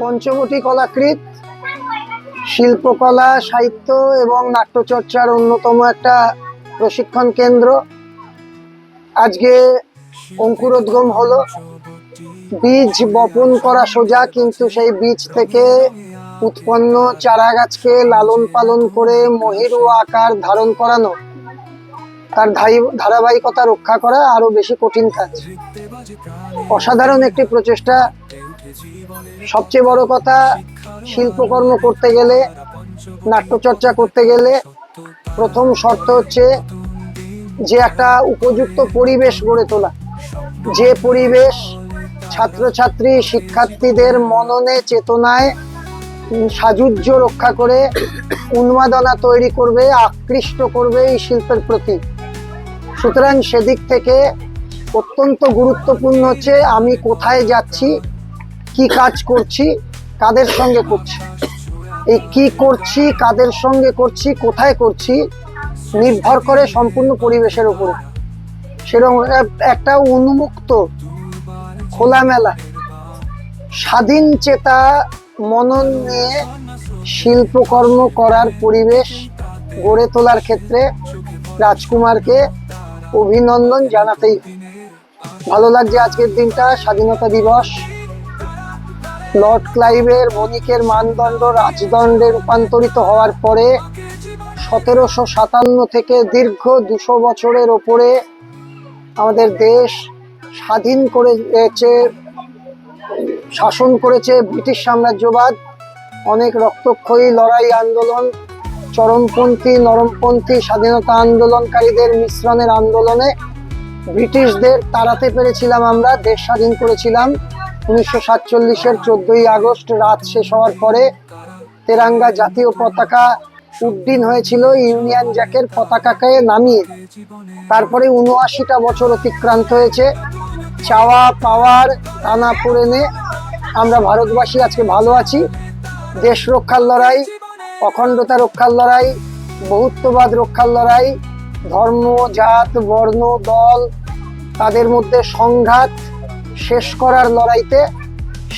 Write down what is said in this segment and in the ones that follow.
পঞ্চবটি কলাকৃত, শিল্পকলা, সাহিত্য এবং নাট্যচর্চার অন্যতম একটা প্রশিক্ষণ কেন্দ্র। আজকে অঙ্কুরোদ্গম হলো। বীজ বপন করা সোজা, কিন্তু সেই বীজ থেকে উৎপন্ন চারা গাছকে লালন পালন করে মহিরু আকার ধারণ করানো, তার ধারাবাহিকতা রক্ষা করা আরও বেশি কঠিন কাজ। অসাধারণ একটি প্রচেষ্টা সবচেয়ে বড় কথা শিল্পকর্ম করতে গেলে নাট্যচর্চা করতে গেলে প্রথম শর্ত হচ্ছে যে একটা উপযুক্ত পরিবেশ গড়ে তোলা। যে পরিবেশ ছাত্রছাত্রী শিক্ষার্থীদের মননে চেতনায় উম, সাযুজ্য রক্ষা করে উন্মাদনা তৈরি করবে আকৃষ্ট করবে এই শিল্পের প্রতি। সুতরাং সেদিক থেকে অত্যন্ত গুরুত্বপূর্ণ হচ্ছে আমি কোথায় যাচ্ছি কি কাজ করছি, কাদের সঙ্গে করছি? এই কি করছি, কাদের সঙ্গে করছি, কোথায় করছি, নির্ভর করে সম্পূর্ণ পরিবেশের উপরে। সেরকম এক- একটা উন্মুক্ত, খোলামেলা, স্বাধীন চেতা মনন নিয়ে শিল্পকর্ম করার পরিবেশ গড়ে তোলার ক্ষেত্রে রাজকুমারকে অভিনন্দন জানাতেই। ভালো লাগছে আজকের দিনটা, স্বাধীনতা দিবস। লর্ড ক্লাইভের বণিকের মানদণ্ড রাজদণ্ডে রূপান্তরিত হওয়ার পরে সতেরোশো সাতান্ন থেকে দীর্ঘ দুশো বছরের ওপরে আমাদের দেশ স্বাধীন করেছে, শাসন করেছে ব্রিটিশ সাম্রাজ্যবাদ। অনেক রক্তক্ষয়ী লড়াই আন্দোলন, চরমপন্থী, নরমপন্থী, স্বাধীনতা আন্দোলনকারীদের মিশ্রণের আন্দোলনে ব্রিটিশদের তাড়াতে পেরেছিলাম আমরা, দেশ স্বাধীন করেছিলাম। উনিশশো সাতচল্লিশের চোদ্দই আগস্ট রাত শেষ হওয়ার পরে তেরাঙ্গা জাতীয় পতাকা উড্ডীন হয়েছিল ইউনিয়ন জ্যাকের পতাকাকে নামিয়ে। তারপরে উনআশিটা বছর অতিক্রান্ত হয়েছে। চাওয়া পাওয়ার টানা পড়েনে আমরা ভারতবাসী আজকে ভালো আছি। দেশ রক্ষার লড়াই, অখণ্ডতা রক্ষার লড়াই, বহুত্ববাদ রক্ষার লড়াই, ধর্ম, জাত, বর্ণ, দল, তাদের মধ্যে সংঘাত শেষ করার লড়াইতে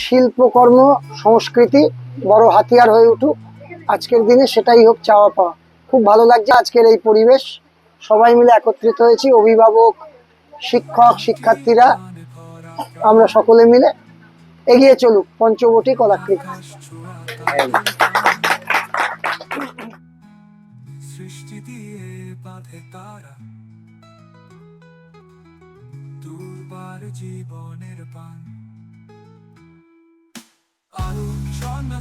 শিল্পকর্ম, সংস্কৃতি বড় হাতিয়ার হয়ে উঠুক। আজকের দিনে সেটাই হোক চাওয়া পাওয়া। খুব ভালো লাগছে আজকের এই পরিবেশ। সবাই মিলে একত্রিত হয়েছি, অভিভাবক, শিক্ষক, শিক্ষার্থীরা, আমরা সকলে মিলে এগিয়ে চলুক। পঞ্চবটি কলাকৃতি। সৃষ্টি দিয়ে বাঁধে তারা। দুবার জীবনের পান। আলোচনা